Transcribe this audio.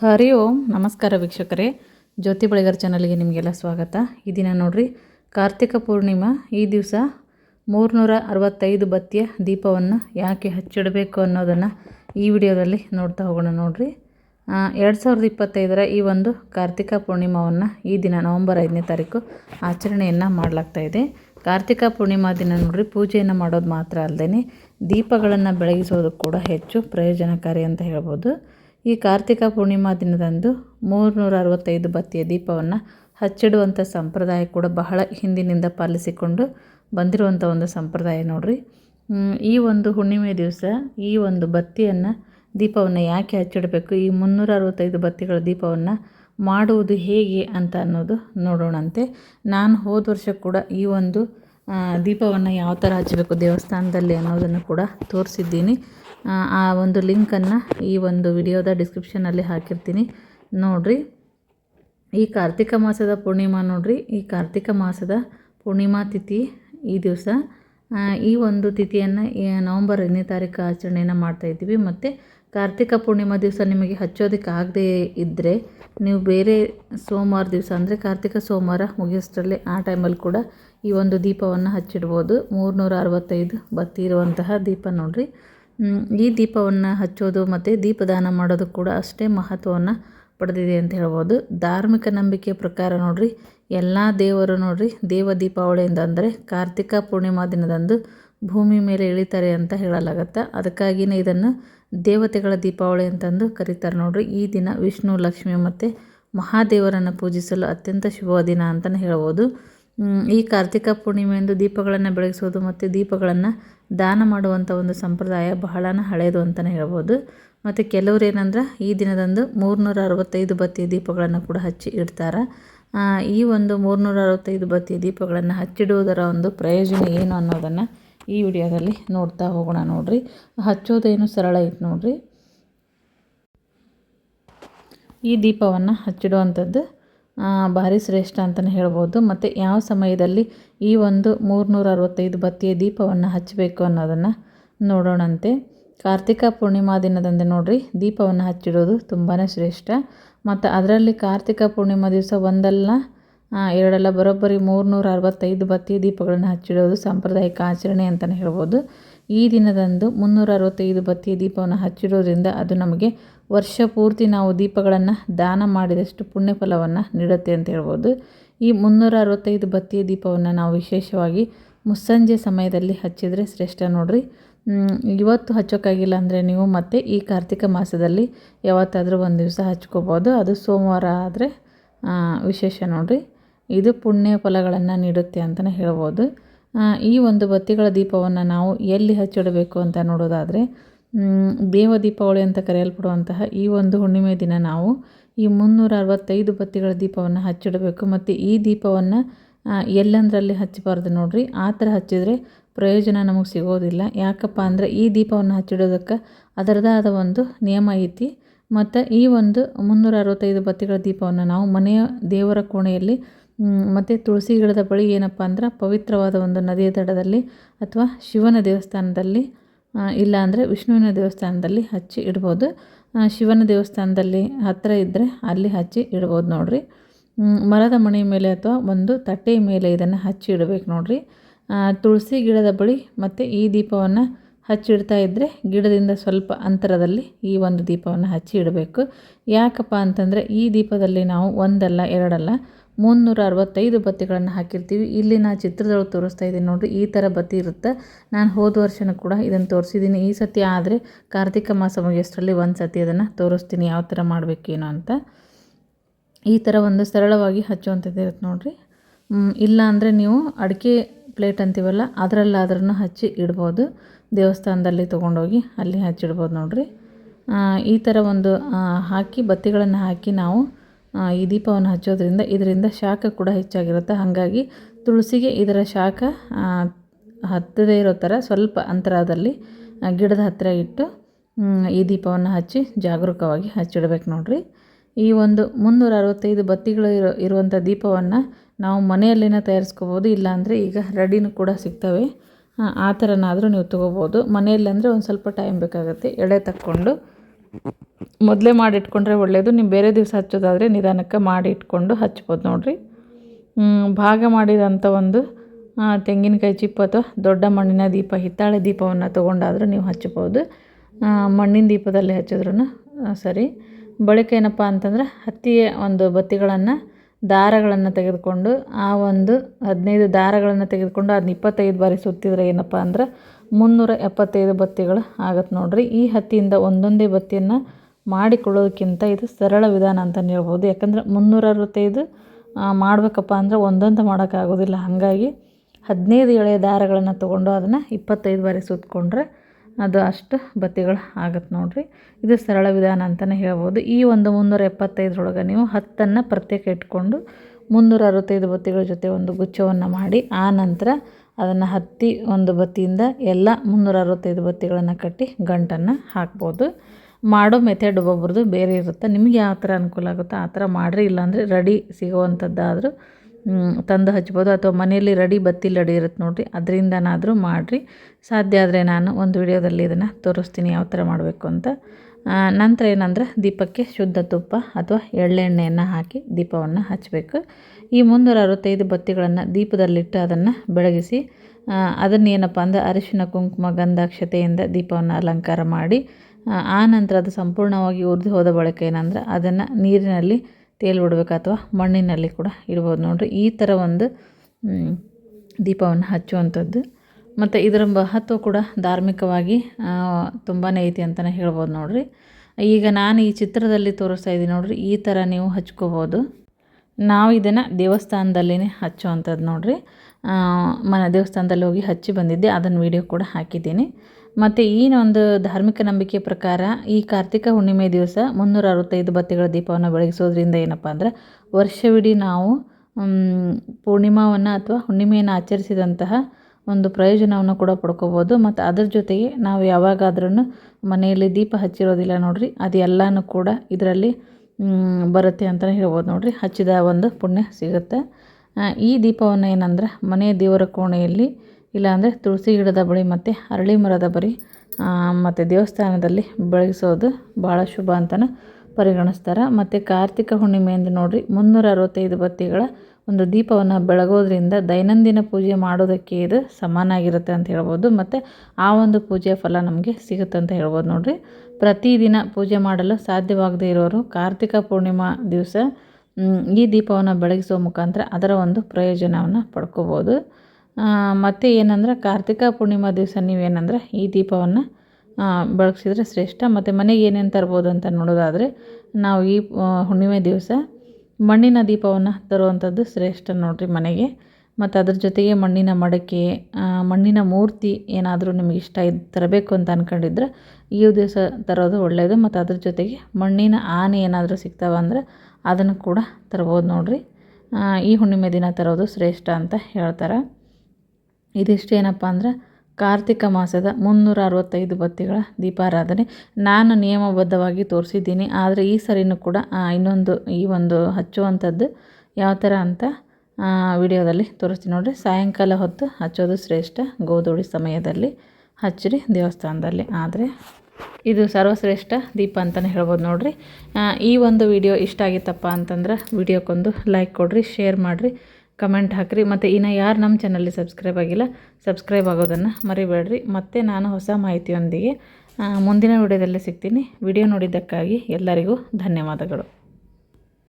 ಹರಿ ಓಂ, ನಮಸ್ಕಾರ ವೀಕ್ಷಕರೇ. ಜ್ಯೋತಿ ಬಳಿಗಾರ್ ಚಾನಲ್ಗೆ ನಿಮಗೆಲ್ಲ ಸ್ವಾಗತ. ಈ ದಿನ ನೋಡ್ರಿ, ಕಾರ್ತಿಕ ಪೂರ್ಣಿಮಾ, ಈ ದಿವಸ ಮೂರುನೂರ ಅರವತ್ತೈದು ಬತ್ತಿಯ ದೀಪವನ್ನು ಯಾಕೆ ಹಚ್ಚಿಡಬೇಕು ಅನ್ನೋದನ್ನು ಈ ವಿಡಿಯೋದಲ್ಲಿ ನೋಡ್ತಾ ಹೋಗೋಣ ನೋಡ್ರಿ. ಎರಡು ಸಾವಿರದ ಇಪ್ಪತ್ತೈದರ ಈ ಒಂದು ಕಾರ್ತಿಕ ಪೂರ್ಣಿಮಾವನ್ನು ಈ ದಿನ ನವಂಬರ್ ಐದನೇ ತಾರೀಕು ಆಚರಣೆಯನ್ನು ಮಾಡಲಾಗ್ತಾ ಇದೆ. ಕಾರ್ತಿಕ ಪೂರ್ಣಿಮಾ ದಿನ ನೋಡ್ರಿ, ಪೂಜೆಯನ್ನು ಮಾಡೋದು ಮಾತ್ರ ಅಲ್ಲದೆ ದೀಪಗಳನ್ನು ಬೆಳಗಿಸೋದು ಕೂಡ ಹೆಚ್ಚು ಪ್ರಯೋಜನಕಾರಿ ಅಂತ ಹೇಳ್ಬೋದು. ಈ ಕಾರ್ತಿಕ ಪೂರ್ಣಿಮಾ ದಿನದಂದು ಮೂರುನೂರ ಅರವತ್ತೈದು ಬತ್ತಿಯ ದೀಪವನ್ನು ಹಚ್ಚಿಡುವಂಥ ಸಂಪ್ರದಾಯ ಕೂಡ ಬಹಳ ಹಿಂದಿನಿಂದ ಪಾಲಿಸಿಕೊಂಡು ಬಂದಿರುವಂಥ ಒಂದು ಸಂಪ್ರದಾಯ ನೋಡ್ರಿ. ಈ ಒಂದು ಹುಣ್ಣಿಮೆ ದಿವಸ ಈ ಒಂದು ಬತ್ತಿಯನ್ನು ದೀಪವನ್ನು ಯಾಕೆ ಹಚ್ಚಿಡಬೇಕು? ಈ ಮುನ್ನೂರ ಅರವತ್ತೈದು ಬತ್ತಿಗಳ ದೀಪವನ್ನು ಮಾಡುವುದು ಹೇಗೆ ಅಂತ ಅನ್ನೋದು ನೋಡೋಣಂತೆ. ನಾನು ಹೋದ ವರ್ಷ ಕೂಡ ಈ ಒಂದು ದೀಪವನ್ನು ಯಾವ ಥರ ಹಚ್ಚಬೇಕು ದೇವಸ್ಥಾನದಲ್ಲಿ ಅನ್ನೋದನ್ನು ಕೂಡ ತೋರಿಸಿದ್ದೀನಿ. ಆ, ಒಂದು ಲಿಂಕನ್ನು ಈ ಒಂದು ವಿಡಿಯೋದ ಡಿಸ್ಕ್ರಿಪ್ಷನಲ್ಲಿ ಹಾಕಿರ್ತೀನಿ. ನೋಡಿರಿ. ಈ ಕಾರ್ತಿಕ ಮಾಸದ ಪೂರ್ಣಿಮಾ ನೋಡಿರಿ. ಈ ಕಾರ್ತಿಕ ಮಾಸದ ಪೂರ್ಣಿಮಾ ತಿಥಿ ಈ ದಿವಸ. ಈ ಒಂದು ತಿಥಿಯನ್ನು ನವಂಬರ್ ಎರಡನೇ ತಾರೀಕು ಆಚರಣೆಯನ್ನು ಮಾಡ್ತಾಯಿದ್ದೀವಿ ಮತ್ತು ಕಾರ್ತಿಕ ಪೂರ್ಣಿಮಾ ದಿವಸ ನಿಮಗೆ ಹಚ್ಚೋದಕ್ಕೆ ಆಗದೇ ಇದ್ದರೆ ನೀವು ಬೇರೆ ಸೋಮವಾರ ದಿವಸ, ಅಂದರೆ ಕಾರ್ತಿಕ ಸೋಮವಾರ ಮುಗಿಯೋಷ್ಟರಲ್ಲಿ ಆ ಟೈಮಲ್ಲಿ ಕೂಡ ಈ ಒಂದು ದೀಪವನ್ನು ಹಚ್ಚಿಡ್ಬೋದು. ಮೂರುನೂರ ಅರವತ್ತೈದು ಬತ್ತಿ ಇರುವಂತಹ ದೀಪ ನೋಡಿರಿ. ಈ ದೀಪವನ್ನು ಹಚ್ಚೋದು ಮತ್ತು ದೀಪದಾನ ಮಾಡೋದು ಕೂಡ ಅಷ್ಟೇ ಮಹತ್ವವನ್ನು ಪಡೆದಿದೆ ಅಂತ ಹೇಳ್ಬೋದು. ಧಾರ್ಮಿಕ ನಂಬಿಕೆ ಪ್ರಕಾರ ನೋಡಿರಿ, ಎಲ್ಲ ದೇವರು ನೋಡಿರಿ ದೇವ ದೀಪಾವಳಿಯಿಂದ ಅಂದರೆ ಕಾರ್ತಿಕ ಪೂರ್ಣಿಮಾ ದಿನದಂದು ಭೂಮಿ ಮೇಲೆ ಇಳಿತಾರೆ ಅಂತ ಹೇಳಲಾಗತ್ತೆ? ಅದಕ್ಕಾಗಿಯೇ ಇದನ್ನು ದೇವತೆಗಳ ದೀಪಾವಳಿ ಅಂತಂದು ಕರೀತಾರೆ ನೋಡ್ರಿ. ಈ ದಿನ ವಿಷ್ಣು, ಲಕ್ಷ್ಮಿ ಮತ್ತು ಮಹಾದೇವರನ್ನು ಪೂಜಿಸಲು ಅತ್ಯಂತ ಶುಭ ದಿನ ಅಂತಲೇ ಹೇಳ್ಬೋದು. ಈ ಕಾರ್ತಿಕ ಪೂರ್ಣಿಮೆಯಂದು ದೀಪಗಳನ್ನು ಬೆಳಗಿಸೋದು ಮತ್ತು ದೀಪಗಳನ್ನು ದಾನ ಮಾಡುವಂಥ ಒಂದು ಸಂಪ್ರದಾಯ ಬಹಳನ ಹಳೆಯದು ಅಂತಲೇ ಹೇಳ್ಬೋದು. ಮತ್ತು ಕೆಲವರು ಏನಂದ್ರೆ ಈ ದಿನದಂದು ಮೂರುನೂರ ಅರವತ್ತೈದು ಬತ್ತಿಯ ದೀಪಗಳನ್ನು ಕೂಡ ಹಚ್ಚಿ ಇಡ್ತಾರೆ. ಈ ಒಂದು ಮೂರುನೂರ ಅರವತ್ತೈದು ಬತ್ತಿಯ ದೀಪಗಳನ್ನು ಹಚ್ಚಿಡುವುದರ ಒಂದು ಪ್ರಯೋಜನ ಏನು ಅನ್ನೋದನ್ನು ಈ ವಿಡಿಯೋದಲ್ಲಿ ನೋಡ್ತಾ ಹೋಗೋಣ ನೋಡಿರಿ. ಹಚ್ಚೋದೇನು ಸರಳ ಐತೆ ನೋಡಿರಿ. ಈ ದೀಪವನ್ನು ಹಚ್ಚಿಡುವಂಥದ್ದು ಭಾರಿ ಶ್ರೇಷ್ಠ ಅಂತಲೇ ಹೇಳ್ಬೋದು. ಮತ್ತು ಯಾವ ಸಮಯದಲ್ಲಿ ಈ ಒಂದು ಮೂರುನೂರ ಅರವತ್ತೈದು ಬತ್ತಿಯ ದೀಪವನ್ನು ಹಚ್ಚಬೇಕು ಅನ್ನೋದನ್ನು ನೋಡೋಣಂತೆ. ಕಾರ್ತಿಕ ಪೂರ್ಣಿಮಾ ದಿನದಂದು ನೋಡಿರಿ, ದೀಪವನ್ನು ಹಚ್ಚಿಡೋದು ತುಂಬಾ ಶ್ರೇಷ್ಠ. ಮತ್ತು ಅದರಲ್ಲಿ ಕಾರ್ತಿಕ ಪೂರ್ಣಿಮಾ ದಿವಸ ಒಂದಲ್ಲ ಎರಡಲ್ಲ ಬರೋಬ್ಬರಿ ಮೂರುನೂರ ಅರವತ್ತೈದು ಬತ್ತಿ ದೀಪಗಳನ್ನು ಹಚ್ಚಿಡೋದು ಸಾಂಪ್ರದಾಯಿಕ ಆಚರಣೆ ಅಂತಲೇ ಹೇಳ್ಬೋದು. ಈ ದಿನದಂದು ಮುನ್ನೂರ ಅರವತ್ತೈದು ಬತ್ತಿ ದೀಪವನ್ನು ಹಚ್ಚಿಡೋದ್ರಿಂದ ಅದು ನಮಗೆ ವರ್ಷ ಪೂರ್ತಿ ನಾವು ದೀಪಗಳನ್ನು ದಾನ ಮಾಡಿದಷ್ಟು ಪುಣ್ಯ ಫಲವನ್ನು ನೀಡುತ್ತೆ ಅಂತ ಹೇಳ್ಬೋದು. ಈ ಮುನ್ನೂರ ಅರವತ್ತೈದು ಬತ್ತಿಯ ದೀಪವನ್ನು ನಾವು ವಿಶೇಷವಾಗಿ ಮುಸ್ಸಂಜೆ ಸಮಯದಲ್ಲಿ ಹಚ್ಚಿದರೆ ಶ್ರೇಷ್ಠ ನೋಡ್ರಿ. ಇವತ್ತು ಹಚ್ಚೋಕ್ಕಾಗಿಲ್ಲ ಅಂದರೆ ನೀವು ಮತ್ತೆ ಈ ಕಾರ್ತಿಕ ಮಾಸದಲ್ಲಿ ಯಾವತ್ತಾದರೂ ಒಂದು ದಿವಸ ಹಚ್ಕೋಬೋದು. ಅದು ಸೋಮವಾರ ಆದರೆ ವಿಶೇಷ ನೋಡ್ರಿ. ಇದು ಪುಣ್ಯ ಫಲಗಳನ್ನು ನೀಡುತ್ತೆ ಅಂತಲೇ ಹೇಳ್ಬೋದು. ಈ ಒಂದು ಬತ್ತಿಗಳ ದೀಪವನ್ನು ನಾವು ಎಲ್ಲಿ ಹಚ್ಚಿಡಬೇಕು ಅಂತ ನೋಡೋದಾದರೆ ದೇವ ದೀಪಾವಳಿ ಅಂತ ಕರೆಯಲ್ಪಡುವಂತಹ ಈ ಒಂದು ಹುಣ್ಣಿಮೆ ದಿನ ನಾವು ಈ ಮುನ್ನೂರ ಅರವತ್ತೈದು ಬತ್ತಿಗಳ ದೀಪವನ್ನು ಹಚ್ಚಿಡಬೇಕು. ಮತ್ತು ಈ ದೀಪವನ್ನು ಎಲ್ಲೆಂದರಲ್ಲಿ ಎಲ್ಲಂದ್ರಲ್ಲಿ ಹಚ್ಚಬಾರ್ದು ನೋಡಿರಿ. ಆ ಥರ ಹಚ್ಚಿದರೆ ಪ್ರಯೋಜನ ನಮಗೆ ಸಿಗೋದಿಲ್ಲ. ಯಾಕಪ್ಪ ಅಂದರೆ ಈ ದೀಪವನ್ನು ಹಚ್ಚಿಡೋದಕ್ಕೆ ಅದರದೇ ಆದ ಒಂದು ನಿಯಮ ಐತಿ. ಮತ್ತು ಈ ಒಂದು ಮುನ್ನೂರ ಅರವತ್ತೈದು ಬತ್ತಿಗಳ ದೀಪವನ್ನು ನಾವು ಮನೆಯ ದೇವರ ಕೋಣೆಯಲ್ಲಿ ಮತ್ತು ತುಳಸಿ ಗಿಡದ ಬಳಿ ಏನಪ್ಪ ಅಂದ್ರೆ ಪವಿತ್ರವಾದ ಒಂದು ನದಿಯ ದಡದಲ್ಲಿ ಅಥವಾ ಶಿವನ ದೇವಸ್ಥಾನದಲ್ಲಿ ಇಲ್ಲ ಅಂದರೆ ವಿಷ್ಣುವಿನ ದೇವಸ್ಥಾನದಲ್ಲಿ ಹಚ್ಚಿ ಇಡ್ಬೋದು. ಶಿವನ ದೇವಸ್ಥಾನದಲ್ಲಿ ಹತ್ತಿರ ಇದ್ದರೆ ಅಲ್ಲಿ ಹಚ್ಚಿ ಇಡ್ಬೋದು ನೋಡಿರಿ. ಮರದ ಮಣಿ ಮೇಲೆ ಅಥವಾ ಒಂದು ತಟ್ಟೆಯ ಮೇಲೆ ಇದನ್ನು ಹಚ್ಚಿ ಇಡಬೇಕು ನೋಡಿರಿ. ತುಳಸಿ ಗಿಡದ ಬಳಿ ಮತ್ತು ಈ ದೀಪವನ್ನು ಹಚ್ಚಿಡ್ತಾ ಇದ್ದರೆ ಗಿಡದಿಂದ ಸ್ವಲ್ಪ ಅಂತರದಲ್ಲಿ ಈ ಒಂದು ದೀಪವನ್ನು ಹಚ್ಚಿ ಇಡಬೇಕು. ಯಾಕಪ್ಪ ಅಂತಂದರೆ ಈ ದೀಪದಲ್ಲಿ ನಾವು ಒಂದಲ್ಲ ಎರಡಲ್ಲ ಮುನ್ನೂರ ಅರವತ್ತೈದು ಬತ್ತಿಗಳನ್ನು ಹಾಕಿರ್ತೀವಿ. ಇಲ್ಲಿ ನಾ ಚಿತ್ರದೊಳಗೆ ತೋರಿಸ್ತಾ ಇದ್ದೀನಿ ನೋಡಿರಿ, ಈ ಥರ ಬತ್ತಿ ಇರುತ್ತೆ. ನಾನು ಹೋದ ವರ್ಷನೂ ಕೂಡ ಇದನ್ನು ತೋರಿಸಿದ್ದೀನಿ. ಈ ಸತಿ ಆದರೆ ಕಾರ್ತಿಕ ಮಾಸ ಮುಗಿಯೋಷ್ಟರಲ್ಲಿ ಒಂದು ಸತಿ ಅದನ್ನು ತೋರಿಸ್ತೀನಿ, ಯಾವ ಥರ ಮಾಡಬೇಕೇನೋ ಅಂತ. ಈ ಥರ ಒಂದು ಸರಳವಾಗಿ ಹಚ್ಚುವಂಥದ್ದು ಇರುತ್ತೆ ನೋಡಿರಿ. ಇಲ್ಲ ಅಂದರೆ ನೀವು ಅಡಿಕೆ ಪ್ಲೇಟ್ ಅಂತೀವಲ್ಲ ಅದರಲ್ಲಾದ್ರೂ ಹಚ್ಚಿ ಇಡ್ಬೋದು. ದೇವಸ್ಥಾನದಲ್ಲಿ ತೊಗೊಂಡೋಗಿ ಅಲ್ಲಿ ಹಚ್ಚಿಡ್ಬೋದು ನೋಡಿರಿ. ಈ ಥರ ಒಂದು ಹಾಕಿ ಬತ್ತಿಗಳನ್ನು ಹಾಕಿ ನಾವು ಈ ದೀಪವನ್ನು ಹಚ್ಚೋದ್ರಿಂದ ಇದರಿಂದ ಶಾಖ ಕೂಡ ಹೆಚ್ಚಾಗಿರುತ್ತೆ. ಹಾಗಾಗಿ ತುಳಸಿಗೆ ಇದರ ಶಾಖ ಹತ್ತದೇ ಇರೋ ಥರ ಸ್ವಲ್ಪ ಅಂತರದಲ್ಲಿ ಗಿಡದ ಹತ್ತಿರ ಇಟ್ಟು ಈ ದೀಪವನ್ನು ಹಚ್ಚಿ ಜಾಗರೂಕವಾಗಿ ಹಚ್ಚಿಡ್ಬೇಕು ನೋಡಿರಿ. ಈ ಒಂದು ಮುನ್ನೂರ ಅರವತ್ತೈದು ಬತ್ತಿಗಳು ಇರೋ ಇರುವಂಥ ದೀಪವನ್ನು ನಾವು ಮನೆಯಲ್ಲಿನ ತಯಾರಿಸ್ಕೋಬೋದು ಇಲ್ಲಾಂದರೆ ಈಗ ರೆಡಿನೂ ಕೂಡ ಸಿಗ್ತವೆ. ಆ, ಥರನಾದರೂ ನೀವು ತೊಗೋಬೋದು. ಮನೆಯಲ್ಲಿ ಅಂದರೆ ಒಂದು ಸ್ವಲ್ಪ ಟೈಮ್ ಬೇಕಾಗುತ್ತೆ. ಎಳೆ ತಕ್ಕೊಂಡು ಮೊದಲೇ ಮಾಡಿ ಇಟ್ಕೊಂಡ್ರೆ ಒಳ್ಳೆಯದು ನೀವು ಬೇರೆ ದಿವಸ ಹಚ್ಚೋದಾದರೆ ನಿಧಾನಕ್ಕೆ ಮಾಡಿ ಇಟ್ಕೊಂಡು ಹಚ್ಬೋದು ನೋಡಿರಿ. ಭಾಗ ಮಾಡಿದಂಥ ಒಂದು ತೆಂಗಿನಕಾಯಿ ಚಿಪ್ಪು ಅಥವಾ ದೊಡ್ಡ ಮಣ್ಣಿನ ದೀಪ, ಹಿತ್ತಾಳೆ ದೀಪವನ್ನು ತೊಗೊಂಡಾದರೂ ನೀವು ಹಚ್ಬೋದು ಮಣ್ಣಿನ ದೀಪದಲ್ಲಿ ಹಚ್ಚಿದ್ರೂ ಸರಿ. ಬಳಿಕ ಏನಪ್ಪ ಅಂತಂದ್ರೆ ಹತ್ತಿಯ ಒಂದು ಬತ್ತಿಗಳನ್ನು, ದಾರಗಳನ್ನು ತೆಗೆದುಕೊಂಡು, ಆ ಒಂದು ಹದಿನೈದು ದಾರಗಳನ್ನು ತೆಗೆದುಕೊಂಡು ಅದನ್ನ ಇಪ್ಪತ್ತೈದು ಬಾರಿ ಸುತ್ತಿದ್ರೆ ಏನಪ್ಪ ಅಂದ್ರೆ ಮುನ್ನೂರ ಎಪ್ಪತ್ತೈದು ಬತ್ತಿಗಳು ಆಗತ್ತೆ ನೋಡಿರಿ. ಈ ಹತ್ತಿಯಿಂದ ಒಂದೊಂದೇ ಬತ್ತಿಯನ್ನು ಮಾಡಿಕೊಳ್ಳೋದಕ್ಕಿಂತ ಇದು ಸರಳ ವಿಧಾನ ಅಂತಲೇ ಹೇಳ್ಬೋದು. ಯಾಕಂದ್ರೆ ಮುನ್ನೂರ ಅರವತ್ತೈದು ಮಾಡಬೇಕಪ್ಪ ಅಂದ್ರೆ ಒಂದೊಂದು ಮಾಡೋಕ್ಕಾಗೋದಿಲ್ಲ. ಹಾಗಾಗಿ ಹದಿನೈದು ಎಳೆಯ ದಾರಗಳನ್ನು ತೊಗೊಂಡು ಅದನ್ನು ಇಪ್ಪತ್ತೈದು ಬಾರಿ ಸುತ್ತಕೊಂಡ್ರೆ ಅದು ಅಷ್ಟು ಬತ್ತಿಗಳು ಆಗತ್ತೆ ನೋಡಿರಿ. ಇದು ಸರಳ ವಿಧಾನ ಅಂತಲೇ ಹೇಳ್ಬೋದು. ಈ ಒಂದು ಮುನ್ನೂರ ಎಪ್ಪತ್ತೈದರೊಳಗೆ ನೀವು ಹತ್ತನ್ನು ಪ್ರತ್ಯೇಕ ಇಟ್ಕೊಂಡು ಮುನ್ನೂರ ಅರವತ್ತೈದು ಬತ್ತಿಗಳ ಜೊತೆ ಒಂದು ಗುಚ್ಛವನ್ನು ಮಾಡಿ, ಆ ನಂತರ ಅದನ್ನು ಹತ್ತಿ ಒಂದು ಬತ್ತಿಯಿಂದ ಎಲ್ಲ ಮುನ್ನೂರ ಅರವತ್ತೈದು ಬತ್ತಿಗಳನ್ನು ಕಟ್ಟಿ ಗಂಟನ್ನು ಹಾಕ್ಬೋದು. ಮಾಡೋ ಮೆಥಡ್ ಒಬ್ಬೊಬ್ರದ್ದು ಬೇರೆ ಇರುತ್ತೆ. ನಿಮಗೆ ಯಾವ ಥರ ಅನುಕೂಲ ಆಗುತ್ತೋ ಆ ಥರ ಮಾಡಿರಿ. ಇಲ್ಲಾಂದರೆ ರೆಡಿ ಸಿಗುವಂಥದ್ದಾದರೂ ತಂದು ಹಚ್ಬೋದು ಅಥವಾ ಮನೆಯಲ್ಲಿ ರೆಡಿ ಬತ್ತಿ ಲಡಿ ಇರುತ್ತೆ ನೋಡಿರಿ. ಅದರಿಂದನಾದರೂ ಮಾಡಿರಿ. ಸಾಧ್ಯ ಆದರೆ ನಾನು ಒಂದು ವಿಡಿಯೋದಲ್ಲಿ ಇದನ್ನು ತೋರಿಸ್ತೀನಿ ಯಾವ ಥರ ಮಾಡಬೇಕು ಅಂತ. ನಂತರ ಏನಂದ್ರೆ ದೀಪಕ್ಕೆ ಶುದ್ಧ ತುಪ್ಪ ಅಥವಾ ಎಳ್ಳೆಣ್ಣೆಯನ್ನು ಹಾಕಿ ದೀಪವನ್ನು ಹಚ್ಚಬೇಕು ಈ ಮುನ್ನೂರ ಅರವತ್ತೈದು ಬತ್ತಿಗಳನ್ನು ದೀಪದಲ್ಲಿಟ್ಟು ಅದನ್ನು ಬೆಳಗಿಸಿ ಅದನ್ನೇನಪ್ಪ ಅಂದರೆ ಅರಿಶಿನ, ಕುಂಕುಮ, ಗಂಧಾಕ್ಷತೆಯಿಂದ ದೀಪವನ್ನು ಅಲಂಕಾರ ಮಾಡಿ ಆ ನಂತರ ಅದು ಸಂಪೂರ್ಣವಾಗಿ ಉರಿದು ಹೋದ ಬಳಿಕ ಏನಂದ್ರೆ ಅದನ್ನು ನೀರಿನಲ್ಲಿ ತೇಲ್ ಬಿಡ್ಬೇಕು ಅಥವಾ ಮಣ್ಣಿನಲ್ಲಿ ಕೂಡ ಇಡ್ಬೋದು ನೋಡಿರಿ. ಈ ಥರ ಒಂದು ದೀಪವನ್ನು ಹಚ್ಚುವಂಥದ್ದು. ಮತ್ತು ಇದರ ಮಹತ್ವ ಕೂಡ ಧಾರ್ಮಿಕವಾಗಿ ತುಂಬಾ ಐತಿ ಅಂತಲೇ ಹೇಳ್ಬೋದು ನೋಡಿರಿ. ಈಗ ನಾನು ಈ ಚಿತ್ರದಲ್ಲಿ ತೋರಿಸ್ತಾ ಇದ್ದೀನಿ ನೋಡಿರಿ, ಈ ಥರ ನೀವು ಹಚ್ಕೋಬೋದು. ನಾವು ಇದನ್ನು ದೇವಸ್ಥಾನದಲ್ಲೇ ಹಚ್ಚುವಂಥದ್ದು ನೋಡಿರಿ. ಮನೆ ದೇವಸ್ಥಾನದಲ್ಲಿ ಹೋಗಿ ಹಚ್ಚಿ ಬಂದಿದ್ದೆ, ಅದನ್ನು ವೀಡಿಯೋ ಕೂಡ ಹಾಕಿದ್ದೀನಿ. ಮತ್ತು ಈ ಒಂದು ಧಾರ್ಮಿಕ ನಂಬಿಕೆ ಪ್ರಕಾರ ಈ ಕಾರ್ತಿಕ ಹುಣ್ಣಿಮೆ ದಿವಸ ಮುನ್ನೂರ ಅರವತ್ತೈದು ಬತ್ತಿಗಳ ದೀಪವನ್ನು ಬೆಳಗಿಸೋದ್ರಿಂದ ಏನಪ್ಪ ಅಂದ್ರೆ ವರ್ಷವಿಡೀ ನಾವು ಪೂರ್ಣಿಮಾವನ್ನು ಅಥವಾ ಹುಣ್ಣಿಮೆಯನ್ನು ಆಚರಿಸಿದಂತಹ ಒಂದು ಪ್ರಯೋಜನವನ್ನು ಕೂಡ ಪಡ್ಕೋಬೋದು. ಮತ್ತು ಅದರ ಜೊತೆಗೆ ನಾವು ಯಾವಾಗಾದ್ರೂ ಮನೆಯಲ್ಲಿ ದೀಪ ಹಚ್ಚಿರೋದಿಲ್ಲ ನೋಡಿರಿ ಅದೆಲ್ಲನೂ ಕೂಡ ಇದರಲ್ಲಿ ಬರುತ್ತೆ ಅಂತಲೇ ಹೇಳ್ಬೋದು ನೋಡಿರಿ, ಹಚ್ಚಿದ ಒಂದು ಪುಣ್ಯ ಸಿಗುತ್ತೆ. ಈ ದೀಪವನ್ನು ಏನಂದ್ರೆ ಮನೆಯ ದೇವರ ಕೋಣೆಯಲ್ಲಿ ಇಲ್ಲಾಂದರೆ ತುಳಸಿ ಗಿಡದ ಬಳಿ ಮತ್ತು ಅರಳಿ ಮರದ ಬಳಿ ಮತ್ತು ದೇವಸ್ಥಾನದಲ್ಲಿ ಬೆಳಗಿಸೋದು ಭಾಳ ಶುಭ ಅಂತಲೂ ಪರಿಗಣಿಸ್ತಾರೆ. ಮತ್ತು ಕಾರ್ತಿಕ ಹುಣ್ಣಿಮೆ ಎಂದು ನೋಡಿರಿ, ಮುನ್ನೂರ ಅರವತ್ತೈದು ಬತ್ತಿಗಳ ಒಂದು ದೀಪವನ್ನು ಬೆಳಗೋದ್ರಿಂದ ದೈನಂದಿನ ಪೂಜೆ ಮಾಡೋದಕ್ಕೆ ಇದು ಸಮಾನಾಗಿರುತ್ತೆ ಅಂತ ಹೇಳ್ಬೋದು. ಮತ್ತು ಆ ಒಂದು ಪೂಜೆಯ ಫಲ ನಮಗೆ ಸಿಗುತ್ತೆ ಅಂತ ಹೇಳ್ಬೋದು ನೋಡಿರಿ. ಪ್ರತಿದಿನ ಪೂಜೆ ಮಾಡಲು ಸಾಧ್ಯವಾಗದೇ ಇರೋರು ಕಾರ್ತಿಕ ಪೂರ್ಣಿಮಾ ದಿವಸ ಈ ದೀಪವನ್ನು ಬೆಳಗಿಸೋ ಮುಖಾಂತರ ಅದರ ಒಂದು ಪ್ರಯೋಜನವನ್ನು ಪಡ್ಕೋಬೋದು. ಮತ್ತು ಏನಂದ್ರೆ ಕಾರ್ತಿಕ ಪೂರ್ಣಿಮಾ ದಿವಸ ನೀವೇನಂದ್ರೆ ಈ ದೀಪವನ್ನು ಬೆಳಗ್ಸಿದ್ರೆ ಶ್ರೇಷ್ಠ. ಮತ್ತು ಮನೆಗೆ ಏನೇನು ತರ್ಬೋದು ಅಂತ ನೋಡೋದಾದರೆ ನಾವು ಈ ಹುಣ್ಣಿಮೆ ದಿವಸ ಮಣ್ಣಿನ ದೀಪವನ್ನು ತರುವಂಥದ್ದು ಶ್ರೇಷ್ಠ ನೋಡಿರಿ ಮನೆಗೆ. ಮತ್ತು ಅದ್ರ ಜೊತೆಗೆ ಮಣ್ಣಿನ ಮಡಕೆ ಮಣ್ಣಿನ ಮೂರ್ತಿ ಏನಾದರೂ ನಿಮಗೆ ಇಷ್ಟ ಇದು ತರಬೇಕು ಅಂತ ಅಂದ್ಕೊಂಡಿದ್ರೆ ಈ ದಿವಸ ತರೋದು ಒಳ್ಳೆಯದು ಮತ್ತು ಅದ್ರ ಜೊತೆಗೆ ಮಣ್ಣಿನ ಆನೆ ಏನಾದರೂ ಸಿಗ್ತಾವಂದ್ರೆ ಅದನ್ನು ಕೂಡ ತರ್ಬೋದು ನೋಡಿರಿ. ಈ ಹುಣ್ಣಿಮೆ ದಿನ ತರೋದು ಶ್ರೇಷ್ಠ ಅಂತ ಹೇಳ್ತಾರೆ. ಇದಿಷ್ಟು ಏನಪ್ಪ ಅಂದ್ರೆ ಕಾರ್ತಿಕ ಮಾಸದ ಮುನ್ನೂರ ಅರವತ್ತೈದು ಬತ್ತಿಗಳ ದೀಪಾರಾಧನೆ. ನಾನು ನಿಯಮಬದ್ಧವಾಗಿ ತೋರಿಸಿದ್ದೀನಿ, ಆದರೆ ಈ ಸರಿನೂ ಕೂಡ ಇನ್ನೊಂದು, ಈ ಒಂದು ಹಚ್ಚುವಂಥದ್ದು ಯಾವ ಥರ ಅಂತ ವಿಡಿಯೋದಲ್ಲಿ ತೋರಿಸ್ತೀನಿ ನೋಡಿರಿ. ಸಾಯಂಕಾಲ ಹೊತ್ತು ಹಚ್ಚೋದು ಶ್ರೇಷ್ಠ. ಗೋಧೂಳಿ ಸಮಯದಲ್ಲಿ ಹಚ್ಚಿರಿ, ದೇವಸ್ಥಾನದಲ್ಲಿ. ಆದರೆ ಇದು ಸರ್ವಶ್ರೇಷ್ಠ ದೀಪ ಅಂತಲೇ ಹೇಳ್ಬೋದು ನೋಡಿರಿ. ಈ ಒಂದು ವಿಡಿಯೋ ಇಷ್ಟ ಆಗಿತ್ತಪ್ಪ ಅಂತಂದ್ರೆ ವಿಡಿಯೋಕ್ಕೊಂದು ಲೈಕ್ ಕೊಡಿರಿ, ಶೇರ್ ಮಾಡಿರಿ. ಕಮೆಂಟ್ ಹಾಕಿರಿ. ಮತ್ತು ಇನ್ನು ಯಾರು ನಮ್ಮ ಚಾನಲ್ಲಿ ಸಬ್ಸ್ಕ್ರೈಬ್ ಆಗಿಲ್ಲ ಸಬ್ಸ್ಕ್ರೈಬ್ ಆಗೋದನ್ನು ಮರಿಬೇಡ್ರಿ. ಮತ್ತು ನಾನು ಹೊಸ ಮಾಹಿತಿಯೊಂದಿಗೆ ಮುಂದಿನ ವಿಡಿಯೋದಲ್ಲಿ ಸಿಗ್ತೀನಿ. ವಿಡಿಯೋ ನೋಡಿದ್ದಕ್ಕಾಗಿ ಎಲ್ಲರಿಗೂ ಧನ್ಯವಾದಗಳು.